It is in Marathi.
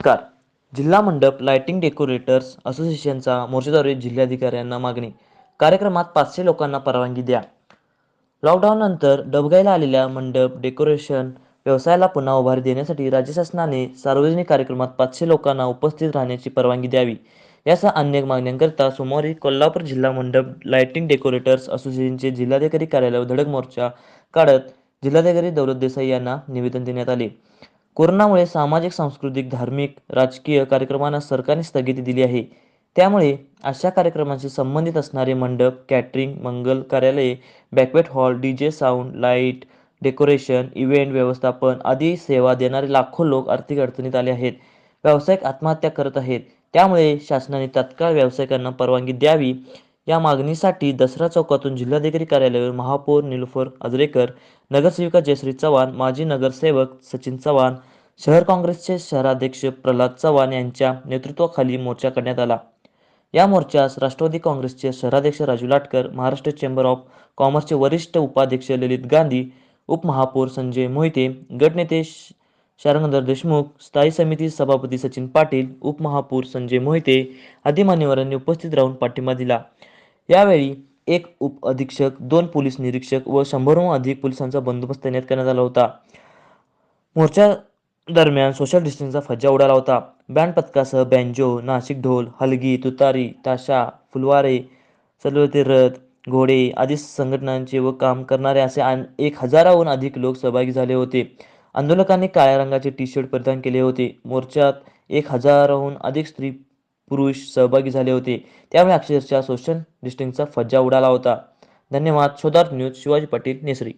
नमस्कार. जिल्हा मंडप लाइटिंग डेकोरेटर्स असोसिएशनचा मोर्चेद्वारे जिल्हाधिकाऱ्यांना मागणी. कार्यक्रमात पाचशे लोकांना परवानगी द्या. लॉकडाऊननंतर डबगायला आलेल्या मंडप डेकोरेशन व्यवसायाला पुन्हा उभारी देण्यासाठी राज्य शासनाने सार्वजनिक कार्यक्रमात पाचशे लोकांना उपस्थित राहण्याची परवानगी द्यावी. यासह अनेक मागण्यांकरता सोमवारी कोल्हापूर जिल्हा मंडप लाइटिंग डेकोरेटर्स असोसिएशनचे जिल्हाधिकारी कार्यालयावर धडक मोर्चा काढत जिल्हाधिकारी दौलत देसाई यांना निवेदन देण्यात आले. कोरोनामुळे सामाजिक सांस्कृतिक धार्मिक राजकीय कार्यक्रमांना सरकारने स्थगिती दिली आहे. त्यामुळे अशा कार्यक्रमांशी संबंधित असणारे मंडप कॅटरिंग मंगल कार्यालये banquet hall D J sound light decoration event व्यवस्थापन आदी सेवा देणारे लाखो लोक आर्थिक अडचणीत आले आहेत. व्यावसायिक आत्महत्या करत आहेत. त्यामुळे शासनाने तत्काळ व्यावसायिकांना परवानगी द्यावी या मागणीसाठी दसरा चौकातून जिल्हाधिकारी कार्यालयावर महापौर निलुफर आजरेकर नगरसेविका जयश्री चव्हाण माजी नगरसेवक सचिन चव्हाण शहर काँग्रेसचे शहराध्यक्ष प्रल्हाद चव्हाण यांच्या नेतृत्वाखाली मोर्चा काढण्यात आला. या मोर्चास राष्ट्रवादी काँग्रेसचे शहराध्यक्ष राजू लाटकर महाराष्ट्र चेंबर ऑफ कॉमर्सचे वरिष्ठ उपाध्यक्ष ललित गांधी उपमहापौर संजय मोहिते गटनेते श- शारंगधर देशमुख स्थायी समिती सभापती सचिन पाटील उपमहापौर संजय मोहिते आदी मान्यवरांनी उपस्थित राहून पाठिंबा दिला. यावेळी एक उप अधीक्षक दोन पोलीस निरीक्षक व शंभरहून अधिक पोलिसांचा बंदोबस्त तैनात करण्यात आला होता. मोर्चा दरम्यान सोशल डिस्टन्सचा फज्जा उडाला होता. बँड पथकासह बँजो नाशिक ढोल हलगी तुतारी ताशा फुलवारे सलवते रथ घोडे आदी संघटनांचे व काम करणारे असे एक हजाराहून अधिक लोक सहभागी झाले होते. आंदोलकांनी काळ्या रंगाचे टी शर्ट परिधान केले होते. मोर्चात एक हजाराहून अधिक स्त्री पुरुष सहभागी झाले होते. त्यामुळे अक्षरशः सोशल डिस्टन्सचा फज्जा उडाला होता. धन्यवाद. Shodharth news Shivaji Patil necessary.